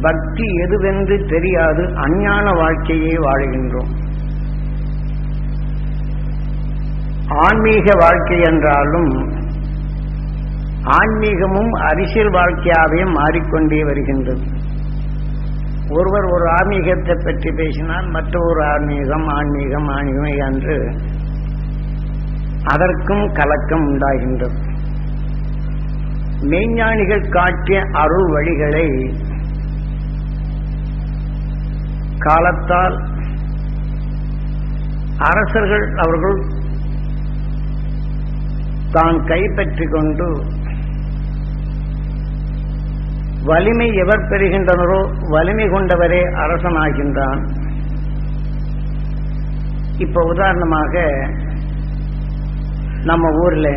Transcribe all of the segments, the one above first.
பக்தி எதுவென்று தெரியாது அஞ்ஞான வாழ்க்கையை வாழ்கின்றோம். ஆன்மீக வாழ்க்கை என்றாலும் ஆன்மீகமும் அரசியல் வாழ்க்கையாகவே மாறிக்கொண்டே வருகின்றது. ஒருவர் ஒரு ஆன்மீகத்தை பற்றி பேசினால் மற்ற ஒரு ஆன்மீகம் ஆன்மீகம் ஆன்மீகம் என்று அதற்கும் கலக்கம் உண்டாகின்றது. மெய்ஞானிகள் காட்டிய அருள் வழிகளை காலத்தால் அரசர்கள் அவர்கள் தான் கைப்பற்றி கொண்டு வலிமை எவர் பெறுகின்றனரோ வலிமை கொண்டவரே அரசனாகின்றான். இப்ப உதாரணமாக நம்ம ஊர்ல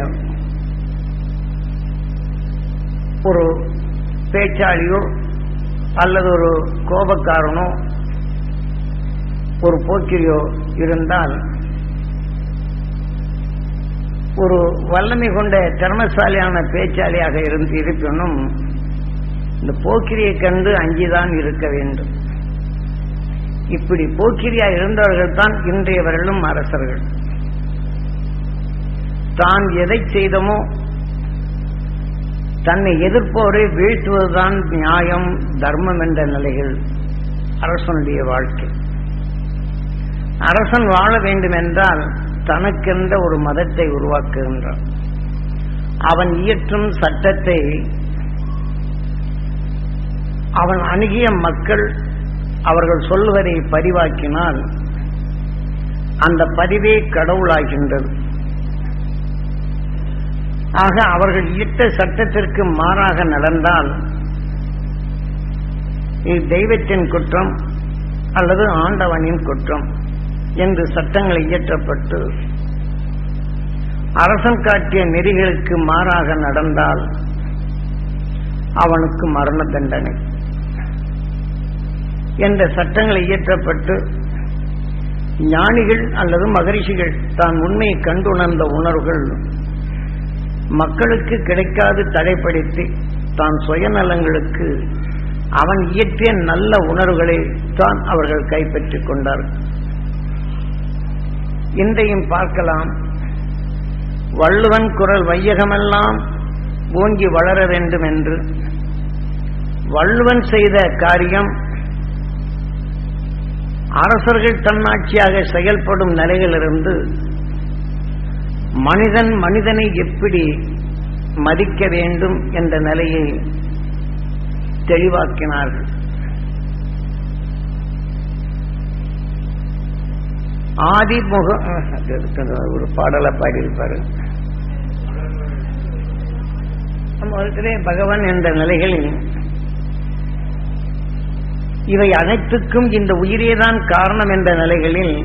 ஒரு பேச்சாளியோ அல்லது ஒரு கோபக்காரனோ ஒரு போக்கிரியோ இருந்தால் ஒரு வல்லமை கொண்ட திறமசாலியான பேச்சாளியாக இருந்து இருப்பினும் இந்த போக்கிரியை கண்டு அஞ்சிதான் இருக்க வேண்டும். இப்படி போக்கிரியா இருந்தவர்கள் தான் இன்றையவர்களும் அரசர்கள். தான் எதை செய்தமோ தன்னை எதிர்ப்போரை வீழ்த்துவதுதான் நியாயம் தர்மம் என்ற நிலைகள் அரசனுடைய வாழ்க்கை. அரசன் வாழ வேண்டும் என்றால் தனக்கென்ற ஒரு மதத்தை உருவாக்குகின்றான். அவன் இயற்றும் சட்டத்தை அவன் அணுகிய மக்கள் அவர்கள் சொல்வதை பதிவாக்கினால் அந்த பதிவே கடவுளாகின்றது. ஆக அவர்கள் இட்ட சட்டத்திற்கு மாறாக நடந்தால் இது தெய்வத்தின் குற்றம் அல்லது ஆண்டவனின் குற்றம். என்று சட்டங்கள் இயற்றப்பட்டு அரசன் காட்டிய நெறிகளுக்கு மாறாக நடந்தால் அவனுக்கு மரண தண்டனை என்ற சட்டங்கள் இயற்றப்பட்டு ஞானிகள் அல்லது மகரிஷிகள் தான் உண்மையை கண்டுணர்ந்த உணர்வுகள் மக்களுக்கு கிடைக்காது தடைப்படுத்தி தான் சுயநலங்களுக்கு அவன் இயற்றிய நல்ல உணர்வுகளை தான் அவர்கள் கைப்பற்றிக் கொண்டார்கள். இன்றையும் பார்க்கலாம். வள்ளுவன் குரல் வையகமெல்லாம் ஓங்கி வளர வேண்டும் என்று வள்ளுவன் செய்த காரியம் அரசர்கள் தன்னாட்சியாக செயல்படும் நிலையிலிருந்து மனிதன் மனிதனை எப்படி மதிக்க வேண்டும் என்ற நிலையை தெளிவாக்கினார்கள். ஆதிமுக. ஒரு பாடலை பாடியிருப்பாரு முதலே பகவான் என்ற நிலைகளில் இவை அனைத்துக்கும் இந்த உயிரேதான் காரணம் என்ற நிலைகளில்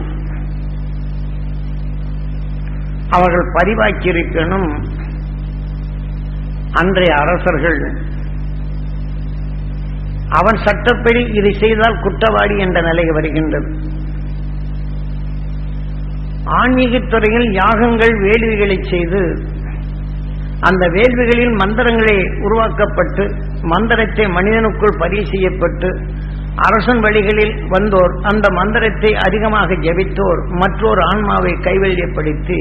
அவர்கள் பதிவாக்கியிருக்கணும். அன்றைய அரசர்கள் அவன் சட்டப்படி இதை செய்தால் குற்றவாளி என்ற நிலை வருகின்றது. ஆன்மீகத் துறையில் யாகங்கள் வேள்விகளை செய்து அந்த வேள்விகளில் மந்திரங்களே உருவாக்கப்பட்டு மந்திரத்தை மனிதனுக்குள் பதிவு செய்யப்பட்டு அரசன் வழிகளில் வந்தோர் அந்த மந்திரத்தை அதிகமாக ஜபித்தோர் மற்றொரு ஆன்மாவை கைவல்யப்படுத்தி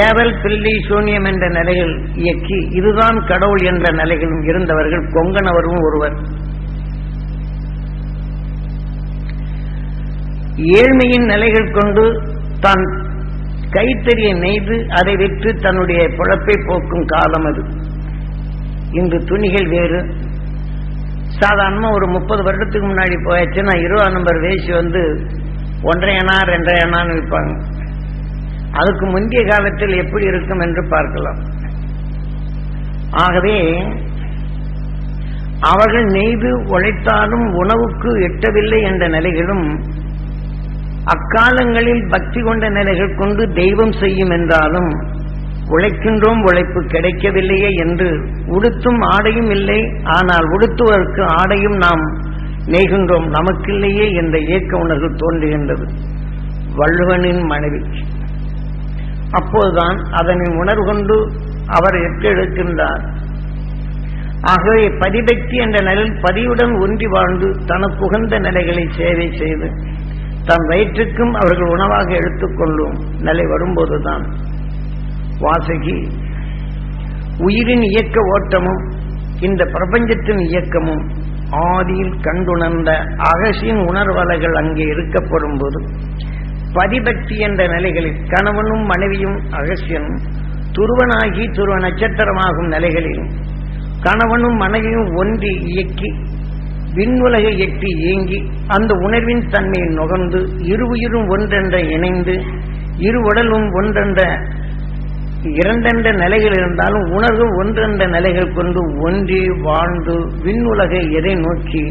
ஏவல் பில்லி சூன்யம் என்ற நிலையில் இயக்கி இதுதான் கடவுள் என்ற நிலையிலும் இருந்தவர்கள் கொங்கனவரும் ஒருவர். ஏழ்மையின் நிலைகள் கொண்டு தான் கைத்தறியை நெய்து அதை விற்று தன்னுடைய பிழப்பை போக்கும் காலம் அது. இன்று துணிகள் வேறு. சாதாரணமாக ஒரு முப்பது வருடத்துக்கு முன்னாடி போயாச்சுன்னா இருபது நம்பர் வேசி வந்து ஒன்றரை அணா ரெண்டரை அணான்னு விற்பாங்க. அதுக்கு முந்தைய காலத்தில் எப்படி இருக்கும் என்று பார்க்கலாம். ஆகவே அவர்கள் நெய்து உழைத்தாலும் உணவுக்கு எட்டவில்லை என்ற நிலைகளும் அக்காலங்களில் பக்தி கொண்ட நிலைகள் கொண்டு தெய்வம் செய்யும் என்றாலும் உழைக்கின்றோம் உழைப்பு கிடைக்கவில்லையே என்று உடுத்தும் ஆடையும் இல்லை. ஆனால் உடுத்துவதற்கு ஆடையும் நாம் நெய்கின்றோம் நமக்கில்லையே என்ற இயக்க உணர்வு தோன்றுகின்றது. வள்ளுவனின் மனைவி. அப்போதுதான் அதனை உணர்வு கொண்டு அவர் எட்டெடுக்கின்றார் ஆகவே பதிபக்தி என்ற நிலையில் பதியுடன் ஒன்றி வாழ்ந்து தனக்கு நிலைகளை சேவை செய்து தன் வயிற்றுக்கும் அவர்கள் உணவாக எடுத்துக்கொள்ளும் நிலை வரும்போதுதான் வாசகி உயிரின் இயக்க ஓட்டமும் இந்த பிரபஞ்சத்தின் இயக்கமும் ஆதியில் கண்டுணர்ந்த அகசியின் உணர்வலைகள் அங்கே இருக்கப்படும் போது பதிபக்தி என்ற நிலைகளில் கணவனும் மனைவியும் அகசியனும் துருவனாகி துருவ நட்சத்திரமாகும் நிலைகளில் கணவனும் மனைவியும் ஒன்றி இயக்கி விண்ணுலகை எட்டி ஏங்கி அந்த உணர்வின் தன்மையை நுகர்ந்து இரு உயிரும் ஒன்றென்ற இணைந்து இரு உடலும் ஒன்றென்ற இரண்டென்ற நிலைகள் இருந்தாலும் உணர்வு ஒன்றென்ற நிலைகள் கொண்டு ஒன்றி வாழ்ந்து விண்ணுலகை எதை நோக்கி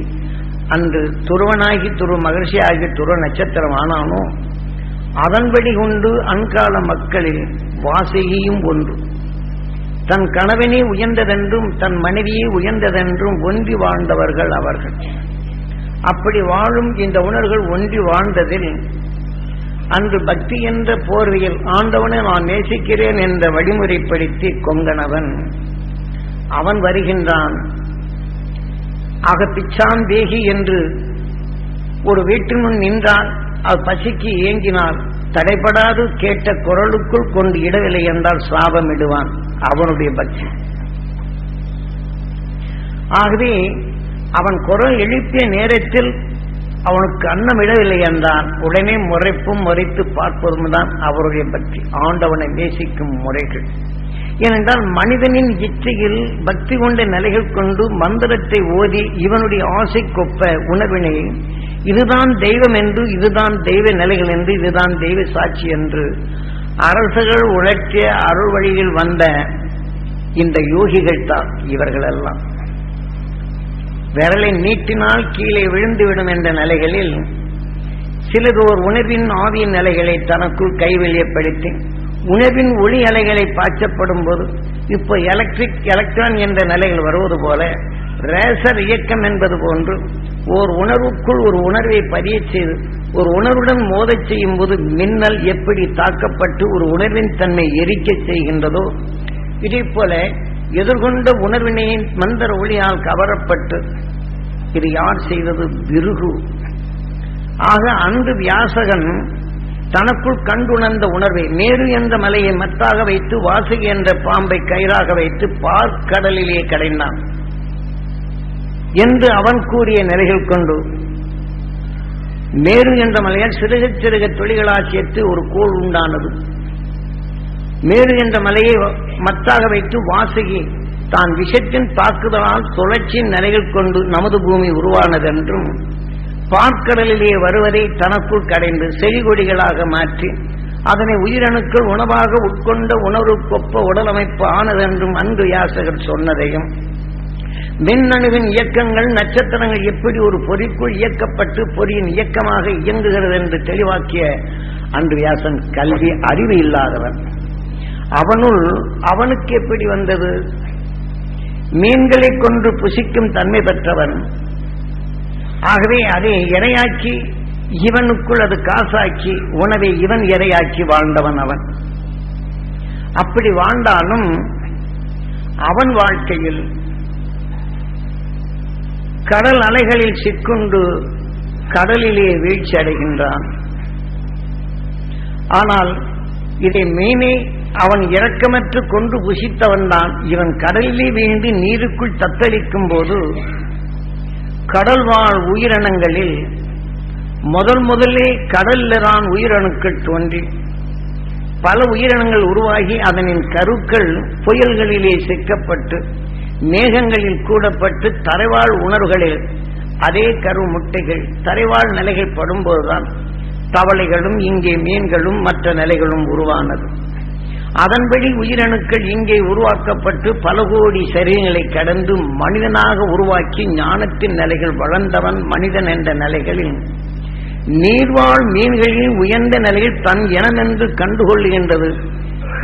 அன்று துருவனாகி துருவ மகிழ்ச்சி ஆகிய துருவ நட்சத்திரம் ஆனானோ அதன்படி கொண்டு அன்கால மக்களில் வாசகியும் ஒன்று. தன் கணவனே உயர்ந்ததென்றும் தன் மனைவியே உயர்ந்ததென்றும் ஒன்றி வாழ்ந்தவர்கள் அவர்கள். அப்படி வாழும் இந்த உணர்கள் ஒன்றி வாழ்ந்ததில் அன்று பக்தி என்ற போர்வையில் ஆண்டவனை நான் நேசிக்கிறேன் என்ற வழிமுறைப்படுத்தி கொங்கனவன் அவன் வருகின்றான். ஆக பிச்சான் தேகி என்று ஒரு வீட்டு முன் நின்றான். அவள் பசிக்கு ஏங்கினாள். தடைபடாது கேட்ட குரலுக்குள் கொண்டு இடவில்லை என்றால் சாபம் இடுவான் அவனுடைய பக்தி. ஆகவே அவன் குரல் எழுப்பிய நேரத்தில் அவனுக்கு அன்னம் இடவில்லை என்றான் உடனே முறைப்பும் முறைத்து பார்ப்பதும் தான் அவருடைய பக்தி. ஆண்டவனை நேசிக்கும் முறைகள். ஏனென்றால் மனிதனின் இச்சையில் பக்தி கொண்ட நிலைகள் கொண்டு மந்திரத்தை ஓதி இவனுடைய ஆசை கொப்ப உணர்வினை இதுதான் தெய்வம் என்று இதுதான் தெய்வ நிலைகள் என்று இதுதான் தெய்வ சாட்சி என்று அரசுகள் உழைக்க அருள் வழியில் வந்த இந்த யோகிகள் தான் இவர்கள் எல்லாம். விரலை நீட்டினால் கீழே விழுந்துவிடும் என்ற நிலைகளில் சிலதோர் உணர்வின் ஆவியின் நிலைகளை தனக்குள் கைவெளியப்படுத்தி உணர்வின் ஒளி அலைகளை பாய்ச்சப்படும் போது இப்போ எலக்ட்ரிக் எலக்ட்ரான் என்ற நிலைகள் வருவது போல ரேசர் இயக்கம் என்பது போன்று ஓர் உணர்வுக்குள் ஒரு உணர்வை பதிய செய்து ஒரு உணர்வுடன் மோதச் செய்யும் போது மின்னல் எப்படி தாக்கப்பட்டு ஒரு உணர்வின் தன்மை எரிக்க செய்கின்றதோ இதே போல எதிர்கொண்ட உணர்வினையின் மந்திர ஒளியால் கவரப்பட்டு இது யார் செய்தது? பிருகு ஆக அன்று வியாசகன் தனக்குள் கண்டுணர்ந்த உணர்வை மேரு என்ற மலையை மத்தாக வைத்து வாசுகி என்ற பாம்பை கயிறாக வைத்து பார்க்கடலிலே கடைந்தான். என்று அவன் கூறிய நிலைகள் கொண்டு மேரு என்ற மலையால் சிறுக சிறுக தொழில்களால் சேர்த்து ஒரு கோள் உண்டானது. மேரு என்ற மலையை மத்தாக வைத்து வாசுகி தான் விஷத்தின் தாக்குதலால் சுழற்சியின் நிலைகள் கொண்டு நமது பூமி உருவானதென்றும் பார்க்கடலிலே வருவதை தனக்குள் கடைந்து செடிகொடிகளாக மாற்றி அதனை உயிரணுக்கள் உணவாக உட்கொண்ட உணர்வுக்கொப்ப உடலமைப்பு ஆனதென்றும் அன்று யாசகர் சொன்னதையும் மின்னணுவின் இயக்கங்கள் நட்சத்திரங்கள் எப்படி ஒரு பொறிக்குள் இயக்கப்பட்டு பொறியின் இயக்கமாக இயங்குகிறது என்று தெளிவாக்கிய அன்று வியாசன் கல்வி அறிவு இல்லாதவன். அவனுள் அவனுக்கு எப்படி வந்தது? மீன்களை கொண்டு புசிக்கும் தன்மை பெற்றவன். ஆகவே அதை இரையாக்கி இவனுக்குள் அது காசாக்கி உணவை இவன் இரையாக்கி வாழ்ந்தவன் அவன். அப்படி வாழ்ந்தாலும் அவன் வாழ்க்கையில் கடல் அலைகளில் சிக்குண்டு கடலிலே வீழ்ச்சி அடைகின்றான். ஆனால் இதை மீனே அவன் இரக்கமற்று கொண்டு புசித்தவன் தான். இவன் கடலிலே வீழ்ந்து நீருக்குள் தத்தளிக்கும் போது கடல் வாழ் உயிரினங்களில் முதல் முதலே கடல்லிரான் உயிரணுக்கள் தோன்றி பல உயிரினங்கள் உருவாகி அதனின் கருக்கள் புயல்களிலே சிக்கப்பட்டு மேகங்களில் கூடப்பட்டு தரைவாழ் உணர்வுகளில் அதே கரு முட்டைகள் தரைவாழ் நிலைகள் படும்போதுதான் தவளைகளும் இங்கே மீன்களும் மற்ற நிலைகளும் உருவானது. அதன்படி உயிரணுக்கள் இங்கே உருவாக்கப்பட்டு பல கோடி சரீரங்களை கடந்து மனிதனாக உருவாக்கி ஞானத்தின் நிலைகள் வளர்ந்தவன் மனிதன் என்ற நிலைகளில் நீர்வாழ் மீன்களில் உயர்ந்த நிலையில் தன் இனமென்று கண்டுகொள்ளுகின்றது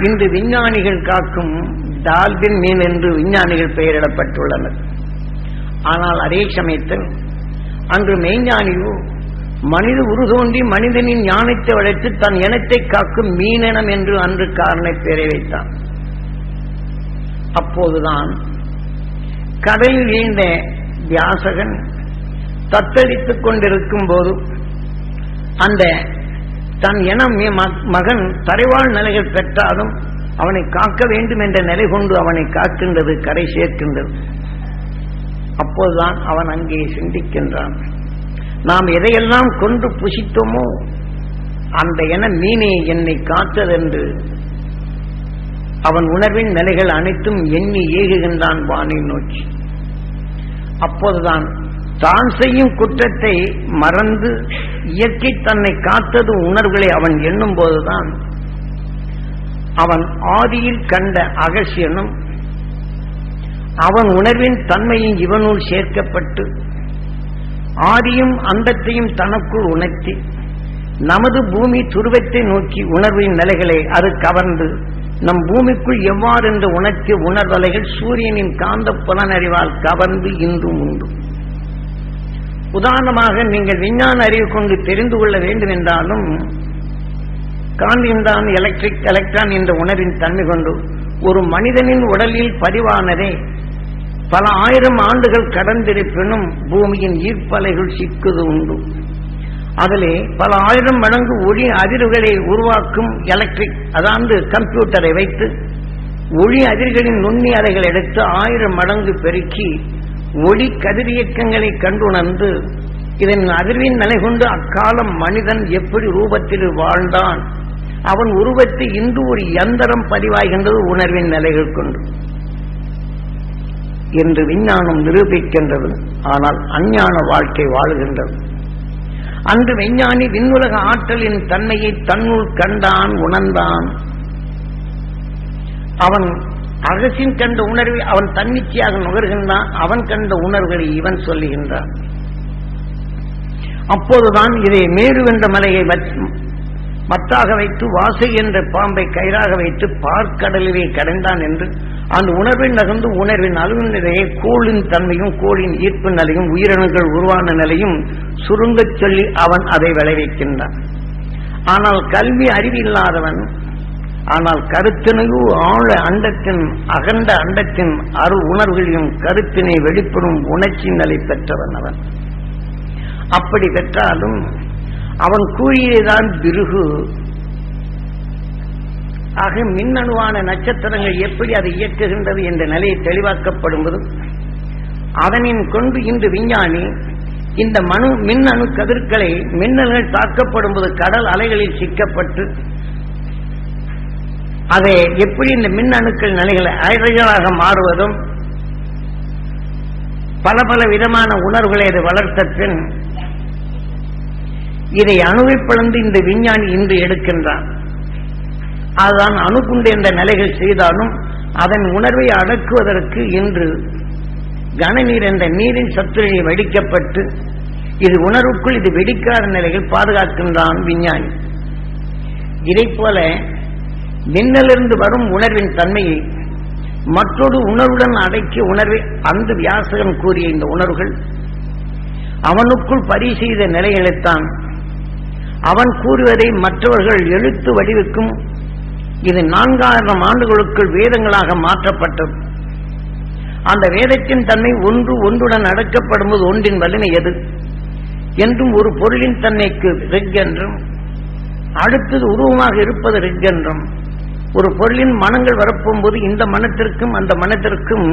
இன்று விஞ்ஞானிகள் காக்கும் டால்பின் மீன் என்று விஞ்ஞானிகள் பெயரிடப்பட்டுள்ளனர். ஆனால் அதே சமயத்தில் அன்று மெய்ஞானியோ மனித உருதோன்றி மனிதனின் ஞானத்தை வளைத்து தன் இனத்தை காக்கும் மீனினம் என்று அன்று காரணை பெயரை வைத்தான். அப்போதுதான் கடலில் வீழ்ந்த வியாசகன் தத்தளித்துக் கொண்டிருக்கும் போது அந்த தன் இனம் ம- மகன் தரைவாழ் நிலைகள் பெற்றாலும் அவனை காக்க வேண்டும் என்ற நிலை கொண்டு அவனை காக்கின்றது கரை சேர்க்கின்றது. அப்போதுதான் அவன் அங்கே சிந்திக்கின்றான். நாம் எதையெல்லாம் கொண்டு புசித்தோமோ அந்த என மீனே என்னை காத்ததென்று அவன் உணர்வின் நிலைகள் அனைத்தும் எண்ணி ஏகுகின்றான் வானை நோக்கி. அப்போதுதான் தான் செய்யும் குற்றத்தை மறந்து இயற்கை தன்னை காத்தது உணர்வுகளை அவன் எண்ணும் போதுதான் அவன் ஆதியில் கண்ட அகசியனும் அவன் உணர்வின் தன்மையும் இவனுள் சேர்க்கப்பட்டு ஆதியும் அந்தத்தையும் தனக்குள் உணர்த்தி நமது பூமி துருவத்தை நோக்கி உணர்வின் நிலைகளை அது கவர்ந்து நம் பூமிக்குள் எவ்வாறு என்று உணர்த்திய உணர்வலைகள் சூரியனின் காந்த புலனறிவால் கவர்ந்து இன்றும் உண்டு. உதாரணமாக நீங்கள் விஞ்ஞான அறிவு கொண்டு தெரிந்து கொள்ள வேண்டும் என்றாலும் காந்தியம்தான் எலக்ட்ரிக் எலக்ட்ரான் என்ற உணர்வின் தன்மை கொண்டு ஒரு மனிதனின் உடலில் பதிவானதே. பல ஆயிரம் ஆண்டுகள் கடந்திருப்பினும் பூமியின் ஈர்ப்பலைகள் சிக்குது உண்டு. அதிலே பல ஆயிரம் மடங்கு ஒளி அதிர்வுகளை உருவாக்கும் எலக்ட்ரிக் அதாவது கம்ப்யூட்டரை வைத்து ஒளி அதிர்களின் நுண்ணி அலைகள் எடுத்து ஆயிரம் மடங்கு பெருக்கி ஒளி கதிரியக்கங்களை கண்டுணர்ந்து இதன் அதிர்வின் நிலை கொண்டு அக்காலம் மனிதன் எப்படி ரூபத்தில் வாழ்ந்தான் அவன் உருவத்தை இன்று ஒரு யந்திரம் பதிவாகின்றது உணர்வின் நிலைகள் கொண்டு. என்று விஞ்ஞானம் நிரூபிக்கின்றது. ஆனால் அஞ்ஞான வாழ்க்கை வாழுகின்றது. அன்று விஞ்ஞானி விண்ணுலக ஆற்றலின் தன்மையை தன்னுள் கண்டான் உணர்ந்தான். அவன் அகசின் கண்ட உணர்வை அவன் தன்னிச்சையாக நுகர்கின்றான். அவன் கண்ட உணர்வுகளை இவன் சொல்லுகின்றான். அப்போதுதான் இதை மேரு மலையை மத்தாக வைத்து வாசை என்ற பாம்பை கயிறாக வைத்து பார்க்கடலிலே கடைந்தான் என்று அந்த உணர்வில் நகர்ந்து உணர்வின் அளவின் நிலையை கோளின் தன்மையும் கோளின் ஈர்ப்பு நிலையும் உயிரணுகள் உருவான நிலையும் சுருங்கச் சொல்லி அவன் அதை விளைவிக்கின்றான். ஆனால் கல்வி அறிவில்லாதவன் ஆனால் கருத்தினையோ ஆழ அண்டத்தின் அகண்ட அண்டத்தின் அரு உணர்வுகளையும் கருத்தினை வெளிப்படும் உணர்ச்சி நிலை பெற்றவன் அவன். அப்படி பெற்றாலும் அவன் கூறியதுதான் பிருகு. ஆக மின்னணுவான நட்சத்திரங்கள் எப்படி அதை இயக்குகின்றது என்ற நிலையை தெளிவாக்கப்படும்போது அதனின் கொண்டு இன்று விஞ்ஞானி இந்த மனு மின்னணு கதிர்களை மின்னல்கள் தாக்கப்படும் போது கடல் அலைகளில் சிக்கப்பட்டு அதை எப்படி இந்த மின்னணுக்கள் நிலைகளை அலைகளாக மாறுவதும் பல பல விதமான உணர்வுகளை அது வளர்த்த பின் இதை அணுவை பிளந்து இந்த விஞ்ஞானி இன்று எடுக்கின்றான். அதுதான் அணுகுண்டு என்ற நிலைகள் செய்தாலும் அதன் உணர்வை அடக்குவதற்கு இன்று கனநீர் என்ற நீரின் சத்துரையை வெடிக்கப்பட்டு இது உணர்வுக்குள் இது வெடிக்காத நிலையில் பாதுகாக்கின்றான் விஞ்ஞானி. இதை போல மின்னலிருந்து வரும் உணர்வின் தன்மையை மற்றொரு உணர்வுடன் அடக்கிய உணர்வை அந்த வியாசகன் கூறிய இந்த உணர்வுகள் அவனுக்குள் பரி செய்த நிலைகளைத்தான் அவன் கூறுவதை மற்றவர்கள் எழுத்து வடிவுக்கும் இது நான்காயிரம் ஆண்டுகளுக்குள் வேதங்களாக மாற்றப்பட்டது. அந்த வேதத்தின் தன்மை ஒன்று ஒன்றுடன் அடக்கப்படும்போது ஒன்றின் வலிமை எது? என்றும் ஒரு பொருளின் தன்மைக்கு ரிக் என்றும் அடுத்தது உருவமாக இருப்பது ரிக் என்றும் ஒரு பொருளின் மனங்கள் வரப்போகும்போது இந்த மனத்திற்கும் அந்த மனத்திற்கும்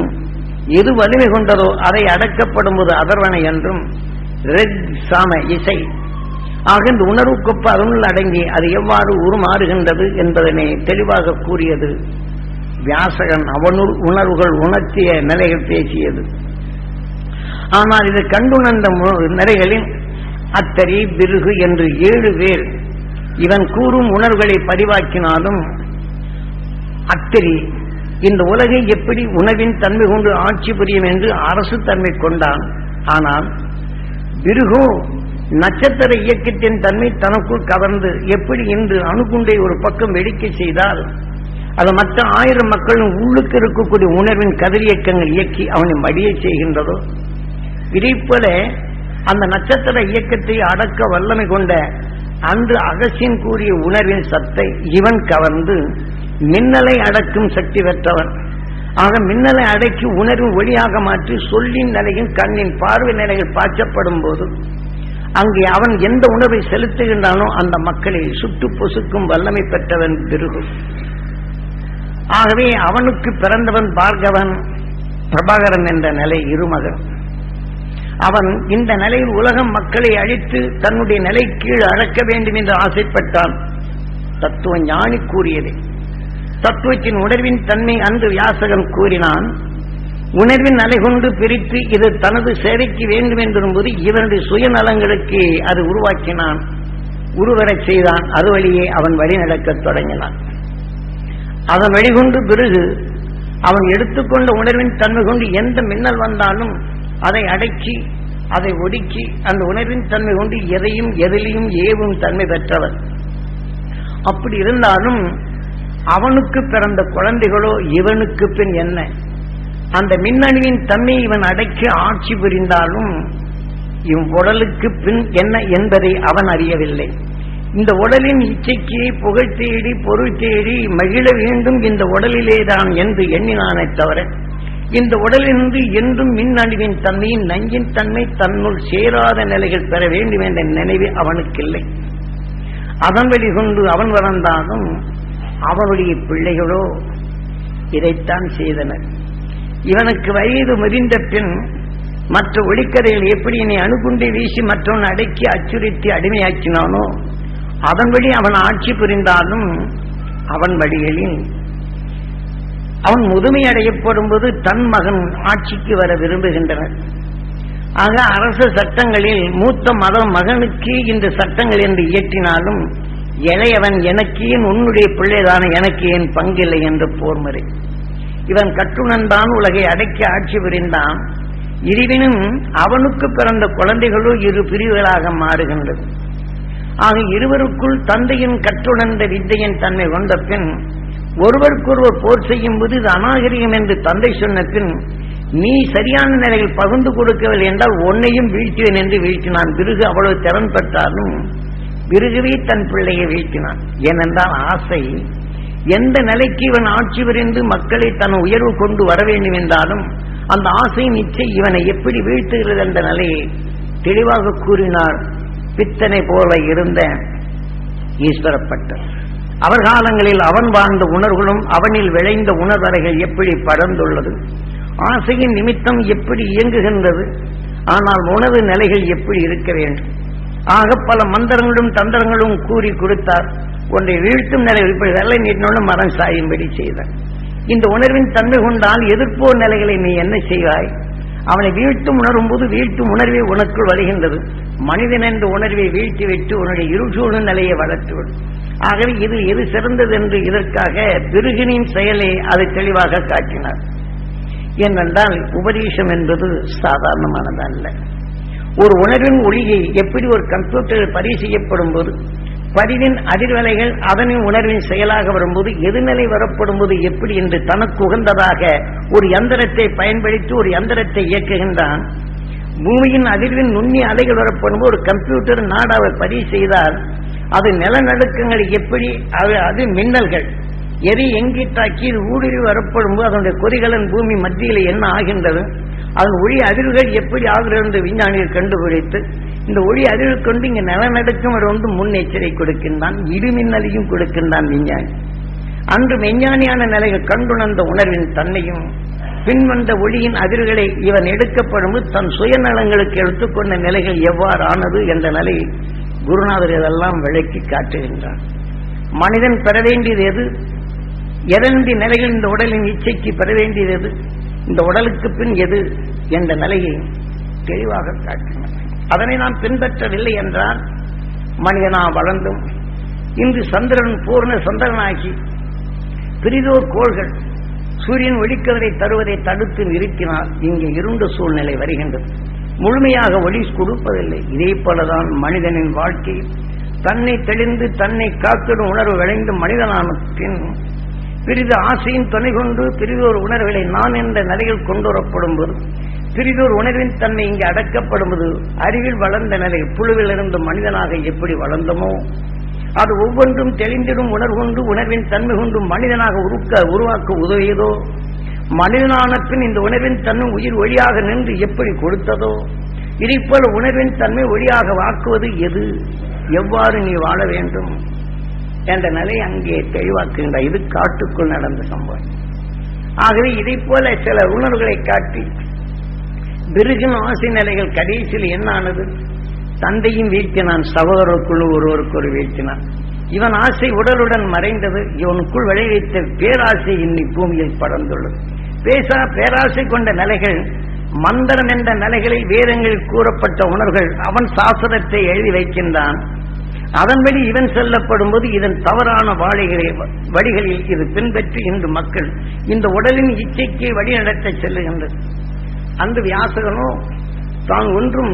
எது வலிமை கொண்டதோ அதை அடக்கப்படும் போது அதர்வனை என்றும் ரெக் சாம இசை. ஆக இந்த உணர்வுக்கொப்ப அதனுள் அடங்கி அது எவ்வாறு உருமாறுகின்றது என்பதனை தெளிவாக கூறியது. வியாசகன் அவனுள் உணர்வுகள் உணர்த்திய நிலைகள் பேசியது. ஆனால் இது கண்டுணர்ந்த மு- நிலைகளில் அத்தரி பிருகு என்று ஏழு பேர் இவன் கூறும் உணர்வுகளை பதிவாக்கினாலும் அத்தறி இந்த உலகை எப்படி உணவின் தன்மை கொண்டு ஆட்சி புரியும் என்று அரசு தன்மை கொண்டான். ஆனால் பிருகு நட்சத்திர இயக்கத்தின் தன்மை தனக்குள் கவர்ந்து எப்படி இன்று அணுகுண்டை ஒரு பக்கம் வெடிக்க செய்தால் அது மற்ற ஆயிரம் மக்களும் உள்ளுக்கு இருக்கக்கூடிய உணர்வின் கதிரியக்கங்கள் இயக்கி அவனை மடிய செய்கின்றதோ? இதைப்போல அந்த நட்சத்திர இயக்கத்தை அடக்க வல்லமை கொண்ட அன்று அகசியன் கூறிய உணர்வின் சத்தை இவன் கவர்ந்து மின்னலை அடக்கும் சக்தி பெற்றவன். ஆக மின்னலை அடக்கி உணர்வு ஒளியாக மாற்றி சொல்லின் நிலையும் கண்ணின் பார்வை நிலையில் பாய்ச்சப்படும் போது அங்கே அவன் எந்த உணர்வை செலுத்துகின்றானோ அந்த மக்களை சுட்டு பொசுக்கும் வல்லமை பெற்றவன் பிருகு. ஆகவே அவனுக்கு பிறந்தவன் பார்கவன் பிரபாகரன் என்ற நிலை இருமகன். அவன் இந்த நிலையில் உலகம் மக்களை அழித்து தன்னுடைய நிலை கீழ் அழக்க வேண்டும் என்று ஆசைப்பட்டான். தத்துவ ஞானி கூறியது. தத்துவத்தின் உணர்வின் தன்மை அன்று வியாசகன் கூறினான் உணர்வின் அலை கொண்டு பிரித்து இது தனது சேவைக்கு வேண்டும் என்றும்போது இவனுடைய சுயநலங்களுக்கு அது உருவாக்கினான் உருவரச் செய்தான். அது வழியே அவன் வழி நடக்கத் தொடங்கினான். அதன் வழிகொண்டு பிறகு அவன் எடுத்துக்கொண்ட உணர்வின் தன்மை கொண்டு எந்த மின்னல் வந்தாலும் அதை அடக்கி அதை ஒடுக்கி அந்த உணர்வின் தன்மை கொண்டு எதையும் எதிலையும் ஏவும் தன்மை பெற்றவர் அப்படி இருந்தாலும் அவனுக்கு பிறந்த குழந்தைகளோ இவனுக்கு பின் என்ன? அந்த மின்னணுவின் தன்மை இவன் அடக்கி ஆட்சி புரிந்தாலும் இவ் உடலுக்கு பின் என்ன என்பதை அவன் அறியவில்லை. இந்த உடலின் இச்சைக்கு புகழ் தேடி பொருள் தேடி மகிழ வேண்டும் இந்த உடலிலேதான் என்று எண்ணினானே தவிர இந்த உடலிலிருந்து என்றும் மின்னணுவின் தன்மையின் நஞ்சின் தன்மை தன்னுள் சேராத நிலைகள் பெற வேண்டும் என்ற நினைவு அவனுக்கில்லை. அதன் வழி கொண்டு அவன் வளர்ந்தாலும் அவனுடைய பிள்ளைகளோ இதைத்தான் செய்தனர். இவனுக்கு வயது முறிந்த பின் மற்ற ஒளிக்கதைகள் எப்படி நீ அணுகுண்டை வீசி மற்றவன் அடக்கி அச்சுறுத்தி அடிமையாக்கினானோ அதன் வழி அவன் ஆட்சி புரிந்தாலும் அவன் வழிகளில் அவன் முதுமை அடையப்படும் போது தன் மகன் ஆட்சிக்கு வர விரும்புகின்றனர். ஆக அரசு சட்டங்களில் மூத்த மத மகனுக்கு இந்த சட்டங்கள் என்று இயற்றினாலும் இளையவன் எனக்கு ஏன் உன்னுடைய பிள்ளைதான எனக்கு ஏன் பங்கில்லை என்று போர்முறை. இவன் கட்டுணன்தான் உலகை அடக்கி ஆட்சி புரிந்தான். இருவினும் அவனுக்கு பிறந்த குழந்தைகளோ இரு பிரிவுகளாக மாறுகின்றது. ஆக இருவருக்குள் தந்தையின் கற்றுணர்ந்த வித்தையின் தன்மை கொண்ட பின் ஒருவருக்கொருவர் போர் செய்யும் போது இது அநாகரிகம் என்று தந்தை சொன்ன பின் நீ சரியான நிலையில் பகிர்ந்து கொடுக்கவில்லை என்றால் உன்னையும் வீழ்த்துவேன் என்று வீழ்த்தினான். பிறகு அவ்வளவு திறன் பெற்றாலும் பிறகுவே தன் பிள்ளையை வீழ்த்தினான். ஏனென்றால் ஆசை எந்த நிலைக்கு இவன் ஆட்சி புரிந்து மக்களை தன் உயர்வு கொண்டு வர வேண்டும் என்றாலும் அந்த ஆசையின் இச்சை இவனை எப்படி வீழ்த்துகிறது என்ற நிலையை தெளிவாக கூறினார் பித்தனை போல இருந்த ஈஸ்வரப்பட்டர். அவர் காலங்களில் அவன் வாழ்ந்த உணர்வுகளும் அவனில் விளைந்த உணர்வறைகள் எப்படி படர்ந்துள்ளது? ஆசையின் நிமித்தம் எப்படி இயங்குகின்றது? ஆனால் உணவு நிலைகள் எப்படி இருக்க வேண்டும்? ஆக பல மந்திரங்களும் தந்திரங்களும் கூறி கொடுத்தார். ஒன்றை வீழ்த்தும் நிலை இப்படி வெள்ளை நீட்டினோடு மரம் சாயும்படி செய்தான் இந்த உணர்வின் தன்மை கொண்டால் எதிர்ப்போர் நிலைகளை நீ என்ன செய்வாய்? அவனை வீழ்த்தும் உணரும் போது வீழ்த்தும் உணர்வே உனக்குள் வருகின்றது. மனிதன் என்ற உணர்வை வீழ்த்தி விட்டு உன்னுடைய இருசூழ் நிலையை வளர்த்துவிடும். ஆகவே இது எது சிறந்தது என்று இதற்காக பிருகினின் செயலை அதை தெளிவாக காட்டினார். ஏனென்றால் உபதேசம் என்பது சாதாரணமானதல்ல. ஒரு உணர்வின் ஒளியை எப்படி ஒரு கம்ப்யூட்டரில் பதிவு செய்யப்படும் போது பதிவின் அதிர்வலைகள் அதனின் உணர்வின் செயலாக வரும்போது எதிர்நிலை வரப்படும் போது எப்படி என்று தனக்கு உகந்ததாக ஒரு யந்திரத்தை பயன்படுத்தி ஒரு யந்திரத்தை இயக்குகின்றான். பூமியின் அதிர்வின் நுண்ணி அலைகள் வரப்படும் ஒரு கம்ப்யூட்டர் நாடாவை பதிவு செய்தால் அது நிலநடுக்கங்கள் எப்படி அது- அது மின்னல்கள். எதை எங்கே தாக்கி இது ஊடுருவி வரப்படும் போது அதனுடைய கொதிகலன் பூமி மத்தியில் என்ன ஆகின்றது? அதன் ஒளி அதிர்வுகள் எப்படி ஆகிறது என்று விஞ்ஞானிகள் கண்டுபிடித்து இந்த ஒளி அதிர்வு கொண்டு இங்கு நிலநடுக்கம் வந்து முன்னெச்சரிக்கை கொடுக்கின்றான் இடிமின்னலையும் கொடுக்கின்றான் விஞ்ஞானி. அன்று மெஞ்ஞானியான நிலைகள் கண்டுணர்ந்த உணர்வின் தன்னையும் பின்வந்த ஒளியின் அதிர்வுகளை இவன் எடுக்கப்படும் தன் சுயநலங்களுக்கு எடுத்துக்கொண்ட நிலைகள் எவ்வாறு ஆனது என்ற நிலையை குருநாதர் இதெல்லாம் விளக்கி காட்டுகின்றார். மனிதன் பெற வேண்டியது எது? எதனுடைய நிலைகள் இந்த உடலின் இச்சைக்கு பெற வேண்டியது எது? இந்த உடலுக்கு பின் எது என்ற நிலையை தெளிவாக காட்டினார் அதனை நாம் பின்பற்றவில்லை என்றால் மனிதனா வளர்ந்தும் இன்று சந்திரன் பூர்ண சந்திரனாகி பிரிதோர் கோள்கள் சூரியன் ஒளிக்கதிரை தருவதை தடுத்து நிறுத்தினால் இங்கே இருண்ட சூழ்நிலை வருகின்றது. முழுமையாக ஒளி கொடுப்பதில்லை. இதே போலதான் மனிதனின் வாழ்க்கை தன்னை தெளிந்து தன்னை காத்திடும் உணர்வு விளைந்து மனிதனான பின் பிரிது ஆசையின் துணை கொண்டு பிரிதோர் உணர்வுகளை நான் என்ற நிலையில் கொண்டு வரப்படும் போது பிரிதோர் உணர்வின் தன்மை இங்கே அடக்கப்படும் போது அறிவில் வளர்ந்த நிலை புழுவிலிருந்து மனிதனாக எப்படி வளர்ந்தமோ அது ஒவ்வொன்றும் தெளிந்திடும் உணர்வு கொண்டு உணர்வின் தன்மை கொண்டு மனிதனாக உருக்க உருவாக்க உதவியதோ மனிதனான பின் இந்த உணர்வின் தன்மை உயிர் ஒளியாக நின்று எப்படி கொடுத்ததோ இதைப்போல உணர்வின் தன்மை ஒளியாக வாக்குவது எது? எவ்வாறு நீ வாழ வேண்டும்? என்ற நிலை அங்கே தெளிவாக்குகின்ற இது காட்டுக்குள் நடந்த சம்பவம். ஆகவே இதை போல சில உணர்வுகளை காட்டி பிருகின் ஆசை நிலைகள் கடைசியில் என்ன ஆனது? தந்தையும் வீழ்த்தினான் சகோதரருக்குள் ஒருவருக்கு ஒரு வீழ்த்தினான். இவன் ஆசை உடலுடன் மறைந்தது இவனுக்குள் விளைவித்த பேராசை இன்னி பூமியில் படர்ந்துள்ளது. பேசா பேராசை கொண்ட நிலைகள் மந்திரம் என்ற நிலைகளில் வேதங்களில் கூறப்பட்ட உணர்வுகள் அவன் சாஸ்திரத்தை எழுதி வைக்கின்றான். அதன்படி இவன் செல்லப்படும் போது இதன் தவறான வாழைகளை வழிகளில் இது பின்பற்றி இன்று மக்கள் இந்த உடலின் இச்சைக்கு வழிநடத்த செல்லுகின்றது அந்த வியாசகனோ தான் ஒன்றும்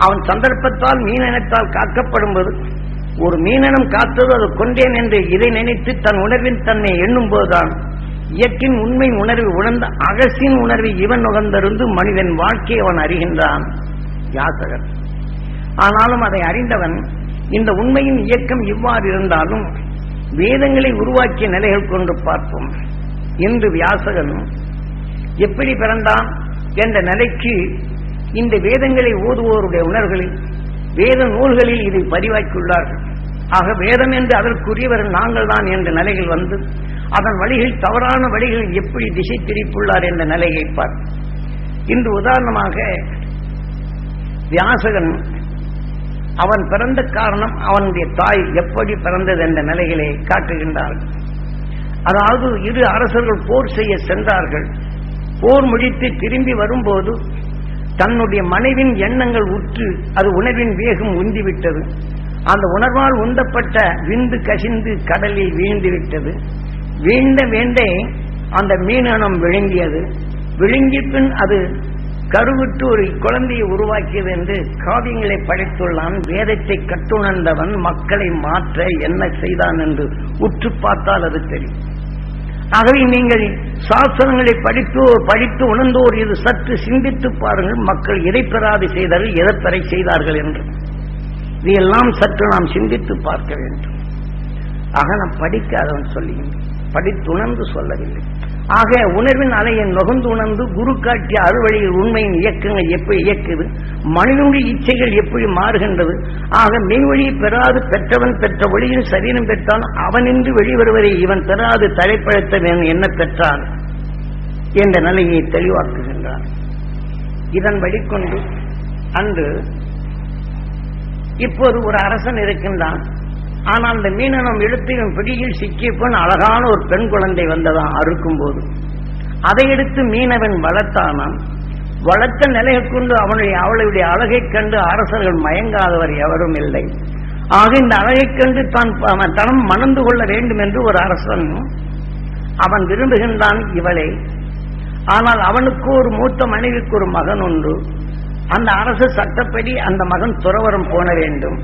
அவன் சந்தர்ப்பத்தால் மீனினத்தால் காக்கப்படும் போது ஒரு மீனனம் காத்தது அது கொண்டேன் என்று இதை நினைத்து தன் உணர்வின் தன்னை எண்ணும் போதுதான் இயற்கின் உண்மை உணர்வு உணர்ந்த அகசின் உணர்வை இவன் நுகர்ந்திருந்து மனிதன் வாழ்க்கையை அவன் அறிகின்றான். யாசகன் ஆனாலும் அதை அறிந்தவன் இந்த உண்மையின் இயக்கம் இவ்வாறு இருந்தாலும் வேதங்களை உருவாக்கிய நிலைகள் கொண்டு பார்ப்போம். இன்று வியாசகன் எப்படி பிறந்தான் என்ற நிலைக்கு இந்த வேதங்களை ஓதுவோருடைய உணர்களில் வேத நூல்களில் இதை பதிவாக்கியுள்ளார்கள். ஆக வேதம் என்று அதற்குரியவர் நாங்கள் தான் என்ற நிலையில் வந்து அதன் வழிகள் தவறான வழிகளில் எப்படி திசை திரிப்புள்ளார் என்ற நிலையை பார் இன்று உதாரணமாக வியாசகன் அவன் பிறந்த காரணம் அவனுடைய தாய் எப்படி பிறந்தது என்ற நிலைகளை காட்டுகின்றார்கள். அதாவது இரு அரசர்கள் போர் செய்ய சென்றார்கள். போர் முடித்து திரும்பி வரும்போது தன்னுடைய மனைவின் எண்ணங்கள் உற்று அது உணர்வின் வேகம் உந்திவிட்டது. அந்த உணர்வால் உந்தப்பட்ட விந்து கசிந்து கடலில் வீழ்ந்து விட்டது வீழ்ந்த வேண்டே அந்த மீனனம் விழுங்கியது. விழுங்கிய பின் அது கருவிட்டு ஒரு குழந்தையை உருவாக்கியது என்று காவியங்களை படைத்துள்ளான். வேதத்தை கட்டுணர்ந்தவன் மக்களை மாற்ற என்ன செய்தான் என்று உற்று பார்த்தால் அது தெரியும். ஆகவே நீங்கள் சாஸ்திரங்களை படித்து படித்து உணர்ந்தோர் இது சற்று சிந்தித்து பாருங்கள். மக்கள் எதை பெறாது செய்தார்கள் எதை பெற செய்தார்கள் என்று. இதையெல்லாம் சற்று நாம் சிந்தித்து பார்க்க வேண்டும். ஆக நான் படிக்காதவன் சொல்லுகின்றேன். படித்துணர்ந்து சொல்லவில்லை. ஆக உணர்வின் அலையை நுகர்ந்து உணர்ந்து குரு காட்டிய அறுவழியில் உண்மையின் இயக்கங்கள் எப்படி இயக்குது? மனிதனுடைய இச்சைகள் எப்படி மாறுகின்றது? ஆக மெய்வழியை பெறாது பெற்றவன் பெற்ற வழியில் சரீரம் பெற்றான் அவனின்று வெளிவருவதை இவன் பெறாது தலைப்பழத்த என்ன பெற்றான்? என்ற நிலையை தெளிவாக்குகின்றான் இதன் வழிகொண்டு அன்று இப்போது ஒரு அரசன் இருக்கின்றான். ஆனால் அந்த மீனனம் இழுத்தையும் பிடியில் சிக்கிய பெண் அழகான ஒரு பெண் குழந்தை வந்ததான் அறுக்கும் போது அதை எடுத்து மீனவன் வளர்த்தானாம். வளர்த்த நிலையை கொண்டு அவனுடைய அவளுடைய அழகைக் கண்டு அரசர்கள் மயங்காதவர் எவரும் இல்லை. ஆக இந்த அழகைக் கண்டு தான் அவன் தனம் மணந்து கொள்ள வேண்டும் என்று ஒரு அரசன் அவன் விரும்புகின்றான் இவளை. ஆனால் அவனுக்கு ஒரு மூத்த மனைவிக்கு ஒரு மகன் உண்டு. அந்த அரசு சட்டப்படி அந்த மகன் துறவரம் போன வேண்டும்.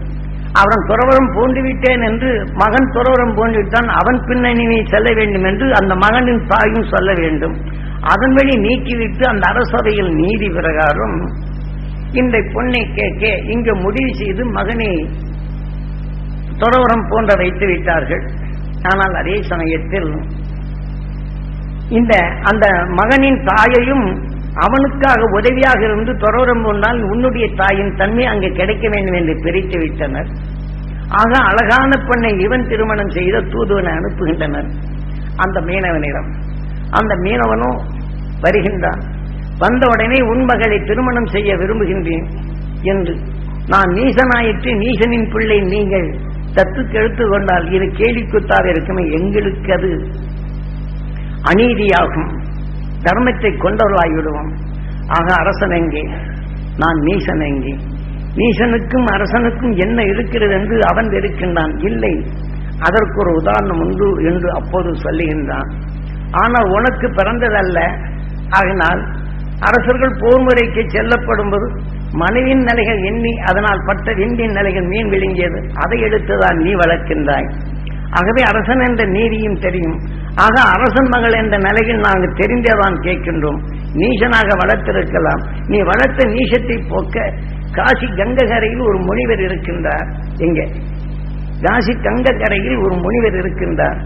அவன் துறவரம் பூண்டு விட்டேன் என்று மகன் துறவரம் பூண்டு விட்டான் அவன் பின்னணியை செல்ல வேண்டும் என்று அந்த மகனின் தாயும் சொல்ல வேண்டும். அதன் வழி நீக்கிவிட்டு அந்த அரசவையில் நீதி பிரகாரம் இந்த பொண்ணை கேட்க இங்கு முடிவு செய்து மகனை துறவரம் போன்ற வைத்து விட்டார்கள். ஆனால் அதே சமயத்தில் இந்த அந்த மகனின் தாயையும் அவனுக்காக உதவியாக இருந்து தொடரம் கொண்டால் உன்னுடைய தாயின் தன்மை அங்கு கிடைக்க வேண்டும் என்று பிரித்து விட்டனர். ஆக அழகான பெண்ணை இவன் திருமணம் செய்த தூதுவனை அனுப்புகின்றனர். அந்த மீனவனிடம் அந்த மீனவனும் வருகின்றான் வந்த உடனே உன் மகளை திருமணம் செய்ய விரும்புகின்றேன் என்று. நான் நீசனாயிற்று நீசனின் பிள்ளை நீங்கள் தத்து எடுத்து கொண்டால் இது கேலிக்குத்தாக இருக்குமே எங்களுக்கு அது அநீதியாகும். தர்மத்தை கொண்டவர்களாகிவிடுவோம். ஆக அரசன் எங்கே? நான் நீசன் எங்கே? நீசனுக்கும் அரசனுக்கும் என்ன இருக்கிறது என்று அவன் இருக்கின்றான் இல்லை அதற்கு ஒரு உதாரணம் உண்டு என்று அப்போது சொல்லுகின்றான். ஆனால் உனக்கு பிறந்ததல்ல. ஆகினால் அரசர்கள் போர் முறைக்கு செல்லப்படும் போது மனைவின் நிலைகள் எண்ணி அதனால் பட்ட விண்டின் நிலைகள் மீன் விழுங்கியது. அதை எடுத்துதான் நீ வளர்க்கின்றாய். ஆகவே அரசன் என்ற நீதியும் தெரியும். ஆக அரசன் மகள் என்ற நிலையில் நாங்கள் தெரிந்தேதான் கேட்கின்றோம். நீசனாக வளர்த்திருக்கலாம். நீ வளர்த்த நீசத்தை போக்க காசி கங்ககரையில் ஒரு முனிவர் இருக்கின்றார். எங்க? காசி கங்கக்கரையில் ஒரு முனிவர் இருக்கின்றார்.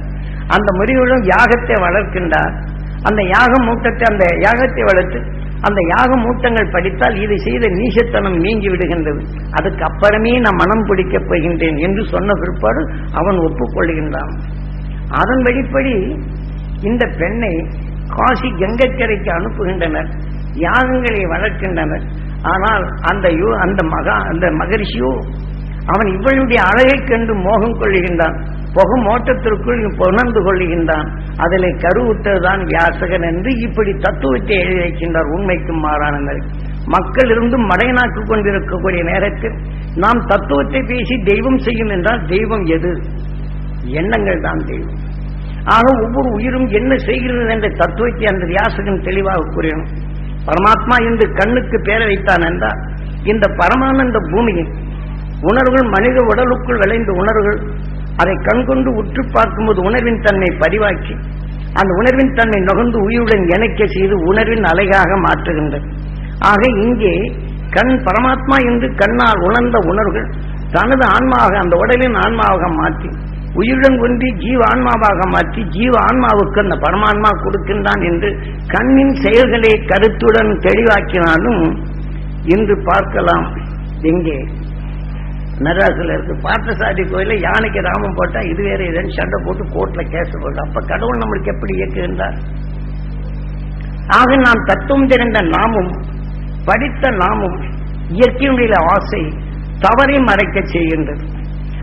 அந்த முனிவரும் யாகத்தை வளர்க்கின்றார். அந்த யாக மூட்டத்தை அந்த யாகத்தை வளர்த்து அந்த யாக மூட்டங்கள் படித்தால் இதை செய்த நீசத்தனம் நீங்கி விடுகின்றது. அதுக்கு அப்புறமே நான் மனம் பிடிக்கப் போகின்றேன் என்று சொன்ன பிற்பாடு அவன் ஒப்புக்கொள்கின்றான். அதன் வழிப்படி இந்த பெண்ணை காசி கங்கைக்கரைக்கு அனுப்புகின்றனர். யாகங்களை வளர்க்கின்றனர். ஆனால் அந்த யோ அந்த மகா அந்த மகரிஷியோ அவன் இவளுடைய அழகை கண்டு மோகம் கொள்கின்றான் புகம் ஓட்டத்திற்குள் புணர்ந்து கொள்ளுகின்றான். அதில் கருவுற்றதுதான் வியாசகன் என்று இப்படி தத்துவத்தை எழுதி வைக்கின்றார் உண்மைக்கும் மாறானங்கள் மக்கள் இருந்தும் மடையனாக்கு கொண்டிருக்கக்கூடிய நேரத்தில் நாம் தத்துவத்தை பேசி தெய்வம் செய்யும் என்றால் தெய்வம் எது? எண்ணங்கள் தான் தெய்வம். ஆக ஒவ்வொரு உயிரும் என்ன செய்கிறது என்ற தத்துவத்தை அந்த வியாசகன் தெளிவாக கூறினோம் பரமாத்மா என்று கண்ணுக்கு பேர வைத்தான் என்றால் இந்த பரமானந்த பூமியில் உணர்வுகள் மனித உடலுக்குள் விளைந்த உணர்வுகள் அதை கண்கொண்டு உற்று பார்க்கும்போது உணர்வின் தன்மை பதிவாக்கி அந்த உணர்வின் தன்மை நுகர்ந்து உயிருடன் இணைக்க செய்து உணர்வின் அலைகாக மாற்றுகின்றது. ஆக இங்கே கண் பரமாத்மா என்று கண்ணால் உணர்ந்த உணர்வுகள் தனது ஆன்மாவாக அந்த உடலின் ஆன்மாவாக மாற்றி உயிருடன் ஒன்றி ஜீவ ஆன்மாவாக மாற்றி ஜீவ ஆன்மாவுக்கு அந்த பரமான்மா கொடுக்கின்றான் என்று கண்ணின் செயல்களை கருத்துடன் தெளிவாக்கினாலும் இன்று பார்க்கலாம். எங்கே? மெட்ராஸில் இருக்கு. பார்த்தசாரி கோயில யானைக்கு ராமம் போட்டா இது வேற இதுன்னு சண்டை போட்டு கோர்ட்ல கேஸ் போட்டு அப்ப கடவுள் நம்மளுக்கு எப்படி இயக்குகின்றார்? ஆக நாம் தத்துவம் தெரிந்த நாமும் படித்த நாமும் இயற்கையுடைய ஆசை தவறை மறைக்க செய்கின்றது.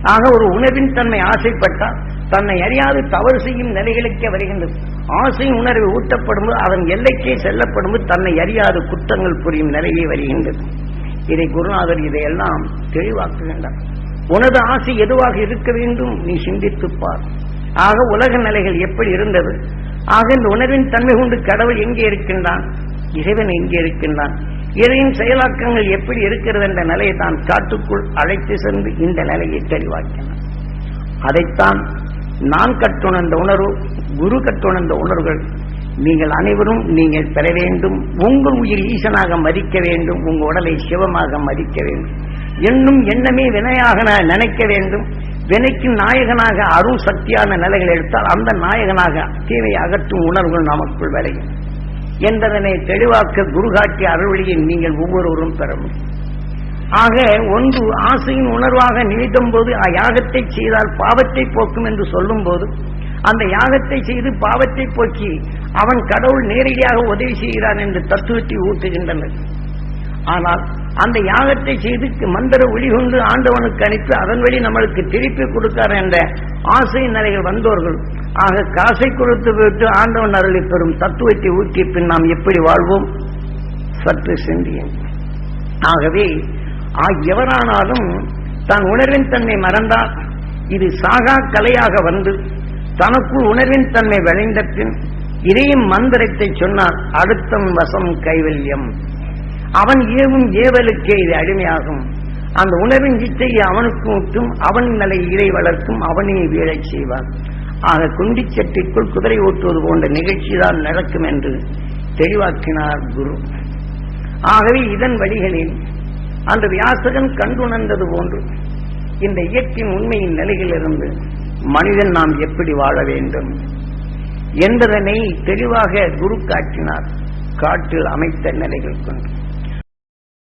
ஆக ஒரு உணர்வின் தன்மை ஆசைப்பட்டால் தன்னை அறியாது தவறு செய்யும் நிலைகளுக்கே வருகின்றது. ஆசை உணர்வு ஊட்டப்படும் அதன் எல்லைக்கே செல்லப்படும் தன்னை அறியாது குற்றங்கள் புரியும் நிலையே வருகின்றது. இதை குருநாதர் இதையெல்லாம் தெளிவாக்குகின்றார். உனது ஆசை எதுவாக இருக்க வேண்டும் நீ சிந்தித்துப்பார். ஆக உலக நிலைகள் எப்படி இருந்தது? ஆக இந்த உணர்வின் தன்மை கொண்டு கடவுள் எங்கே இருக்கின்றான்? இறைவன் எங்கே இருக்கின்றான்? இறையின் செயலாக்கங்கள் எப்படி இருக்கிறது என்ற நிலையை தான் காட்டுக்குள் அழைத்து சென்று இந்த நிலையை தெளிவாக்கினான் அதைத்தான் நான் கற்றுணர்ந்த உணர்வு குரு கற்றுணர்ந்த உணர்வுகள் நீங்கள் அனைவரும் நீங்கள் பெற வேண்டும். உங்கள் உயிர் ஈசனாக மதிக்க வேண்டும். உங்கள் உடலை சிவமாக மதிக்க வேண்டும். என்னும் எண்ணமே வினையாக நான் நினைக்க வேண்டும். வினைக்கு நாயகனாக அருள் சக்தியான நிலைகள் எடுத்தால் அந்த நாயகனாக தீவை அகற்றும் உணர்வுகள் நமக்குள் விளையும். என்பதனை தெளிவாக்க குருகாட்டி அருள்வழியை நீங்கள் ஒவ்வொருவரும் பெற முடியும். ஆக ஒன்று ஆசையின் உணர்வாக நினைத்தும் போது யாகத்தை செய்தால் பாவத்தை போக்கும் என்று சொல்லும் போது அந்த யாகத்தை செய்து பாவத்தை போக்கி அவன் கடவுள் நேரடியாக உதவி செய்கிறான் என்று தத்துவத்தை ஊட்டுகின்றனர். ஆனால் அந்த யாகத்தை செய்து மந்திர ஒளி கொண்டு ஆண்டவனுக்கு அனுப்பி அதன் வழி நம்மளுக்கு திருப்பி கொடுத்தார் என்ற ஆசை நிலையில் வந்தோர்கள். ஆக காசை கொடுத்து விட்டு ஆண்டவன் அருளை பெறும் தத்துவத்தை ஊற்றிய பின் நாம் எப்படி வாழ்வோம்? சற்று சிந்தியும் ஆகவே எவரானாலும் தான் உணர்வின் தன்னை மறந்தால் இது சாகா கலையாக வந்து தனக்குள் உணர்வின் தன்மை விளைந்த பின் இதையும் மந்திரத்தை சொன்னார் அடுத்தம் வசம் கைவல்யம். அவன் ஏவும் ஏவலுக்கே இது அடிமையாகும். அந்த உணர்வின் இச்சையை அவனுக்கு ஊட்டும் அவன் நிலை இறை வளர்க்கும் அவனே வீழச் செய்வான். ஆக குண்டிச்சட்டிக்குள் குதிரை ஓட்டுவது போன்ற நிகழ்ச்சி தான் நடக்கும் என்று தெளிவாக்கினார் குரு. ஆகவே இதன் வழிகளில் அந்த வியாசகன் கண்டுணர்ந்தது போன்று இந்த இயற்கையின் உண்மையின் நிலையிலிருந்து மனிதன் நாம் எப்படி வாழ வேண்டும்? என்பதனை தெளிவாக குரு காட்டினார். காட்டில் அமைத்த நிலைகள் கொண்டு.